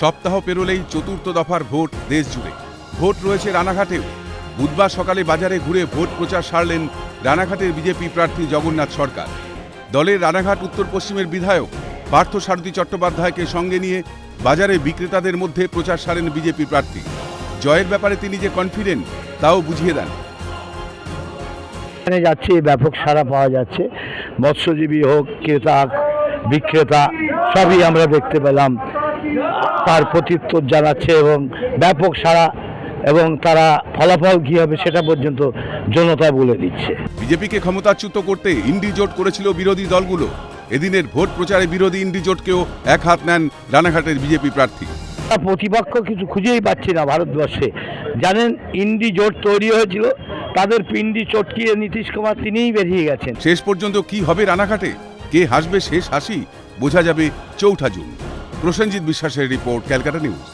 সপ্তাহ পেরোলেই চতুর্থ দফার ভোট দেশ জুড়ে। ভোট রয়েছে রানাঘাটেও। বুধবার সকালে বাজারে ঘুরে ভোট প্রচার সারলেন রানাঘাটের বিজেপি প্রার্থী জগন্নাথ সরকার। দলের রানাঘাট উত্তর পশ্চিমের বিধায়ক পার্থ সারথী চট্টোপাধ্যায়কে সঙ্গে নিয়ে বাজারে বিক্রেতাদের মধ্যে প্রচার সারেন বিজেপি প্রার্থী। জয়ের ব্যাপারে তিনি যে কনফিডেন্ট তাও বুঝিয়ে দেন। এখানে যাচ্ছে, ব্যাপক সারা পাওয়া যাচ্ছে। মৎস্যজীবী হোক, ক্রেতা, বিক্রেতা, সবই আমরা দেখতে পেলাম। তার প্রত্যুত্তর জানাচ্ছে এবং ব্যাপক সাড়া এবং তারা ফলাফল কী হবে সেটা পর্যন্ত জনতা বলে দিচ্ছে। বিজেপিকে ক্ষমতাচ্যুত করতে ইন্ডি জোট করেছিল বিরোধী দলগুলো। এদিনের ভোট প্রচারে বিরোধী ইন্ডি জোটকেও এক হাত নেন রানাঘাটের বিজেপি প্রার্থী। প্রতিপক্ষ কিছু খুঁজেই পাচ্ছি না ভারতবর্ষে। জানেন ইন্ডি জোট তৈরি হয়েছিল তাদের পিন্ডি চটকিয়ে নীতিশ কুমার তিনিই বেরিয়ে গেছেন। শেষ পর্যন্ত কি হবে রানাঘাটে? কে হাসবে শেষ হাসি? বোঝা যাবে চৌঠা জুন। প্রসেনজিৎ বিশ্বাসের রিপোর্ট ক্যালকাটা নিউজ।